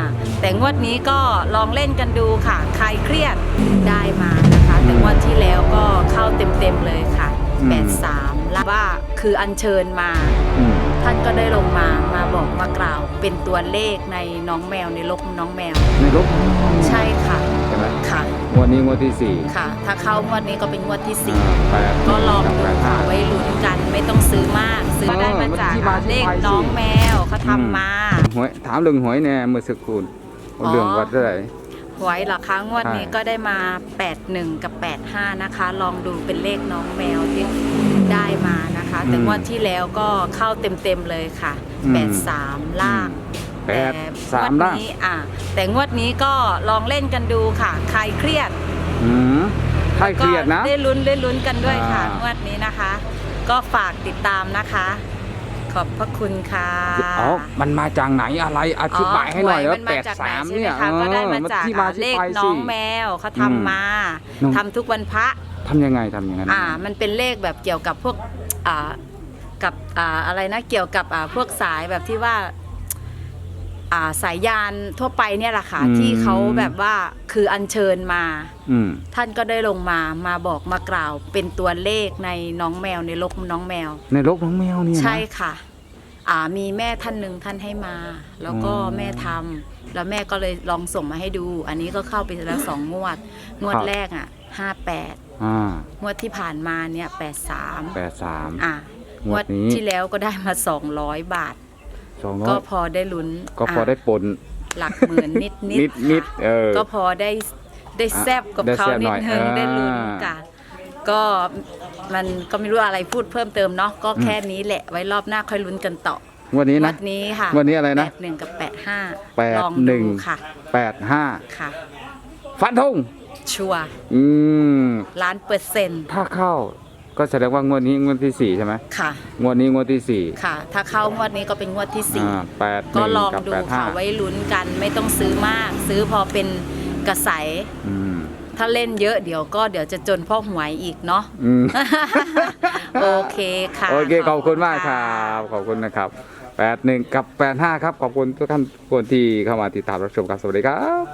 ค่ะแต่งวดนี้ก็ลองเล่นกันดูค่ะ ใครเครียดได้มานะคะ แต่งวดที่แล้วก็เข้าเต็มๆเลยค่ะ อืม 83แล้วว่าคืออัญเชิญมา อืมท่านก็ได้ลงมามาบอกมากล่าว เป็นตัวเลขในน้องแมวในโลกน้องแมว ในรถใช่ค่ะใช่ไหมค่ะงวดนี้งวดที่สี่ค่ะ ถ้าเข้างวดนี้ก็เป็นงวดที่สี่อ่าแปดก็ลองกับดูแปดห้า ค่ะไว้ลุ้นกันไม่ต้องซื้อมาก ซื้อได้มาจากเออมันที่มาที่เลขไปสิน้องแมว เขาทำมาหวยถามเรื่องหวยแน่เมื่อสักครู่อ๋อเรื่องวัดเท่าไหร่หวยเหรอคะงวดนี้ใช่ก็ได้มา 81 กับ 85 นะคะ ลองดูเป็นเลขน้องแมวที่ได้มานะคะ แต่งวดที่แล้วก็เข้าเต็มๆเลยค่ะ 83 ล่างแปดแต่สามงวล่าดงนี้อะแต่งวดนี้ก็ลองเล่นกันดูค่ะใครเครียดอืมใครเครียดนะก็ได้ลุ้นได้ลุ้นกันด้วยค่ะอ่างวดนี้นะคะ ก็ฝากติดตามนะคะ ขอบพระคุณค่ะอ๋อ มันมาจากไหนอะไรอธิบายให้หน่อยหวว่ามันแปมาดจากไหสามใช่ไหเนี่ยคะก็ได้มาเออจากที่มาเลที่ขไปน้สิองแมวเขาทำมาน้องทำทุกวันพระทำยังไงทำยังไงอ่า มันเป็นเลขแบบเกี่ยวกับพวกอ่ากับอ่าอะไรนะเกี่ยวกับอ่าพวกสายแบบที่ว่า อ่าสายยานทั่วไปเนี่ยแหละค่ะที่เขาแบบว่าคืออัญเชิญมา อืม ท่านก็ได้ลงมามาบอกมากล่าวเป็นตัวเลขในน้องแมวในโลกน้องแมว ในรกน้องแมวเนี่ยนะ ใช่ค่ะอ่ามีแม่ท่านหนึ่งท่านให้มา แล้วก็อืมแม่ทำแล้วแม่ก็เลยลองส่งมาให้ดู อันนี้ก็เข้าไปแล้วสองงวด งวดครับ แรกอะห้าแปดอ่างวดที่ผ่านมาเนี่ยแปดสามแปดสาม อะงงววดดนี้ ที่แล้วก็ได้มาสองร้อยบาท สองร้อก็ยพอได้ลุ้นก็พออะได้ปน หลักหมื่นนิดนินิดนิดเออ ก็พอได้ได้แซบกับได้เขาแซ่บนิหน่ดอยนึงอ่าได้ลุ้นกันก็มันก็ไม่รู้อะไรพูดเพิ่มเติมเนาะก็แค่นี้แหละไว้รอบหน้าค่อยลุ้นกันต่องวดนี้งนะวดนี้ค่ะงวดนี้อะไรนะ แปดหนึ่งกับแปดห้าแปดลองหนึ่ดูงค่ะแปดห้าค่ะ ฟันธงชัวร์อืมล้านเปอร์เซ็นต์ถ้าเข้า ก็แสดงว่างวดนี้งวดที่สี่ใช่ไหมค่ะ งวดนี้งวดที่สี่ค่ะ ถ้าเข้างวดนี้ก็เป็นงวดที่สี่อ่าแปดหก็นึ่งลองกับดูแปดห้าค่ะไว้ลุ้นกันไม่ต้องซื้อมาก ซื้อพอเป็นกระใสอืมถ้าเล่นเยอะเดี๋ยวก็เดี๋ยวจะจนพ่อหวยอีกเนาะ อืม โอเคค่ะ โอเคขอบคุณมากคะรับขอบคุณนะครับแปดหนึ่งกับแปดห้าครับ ขอบคุณทุกท่านทุกคนที่เข้ามาติดตามรับชมครับ สวัสดีครับ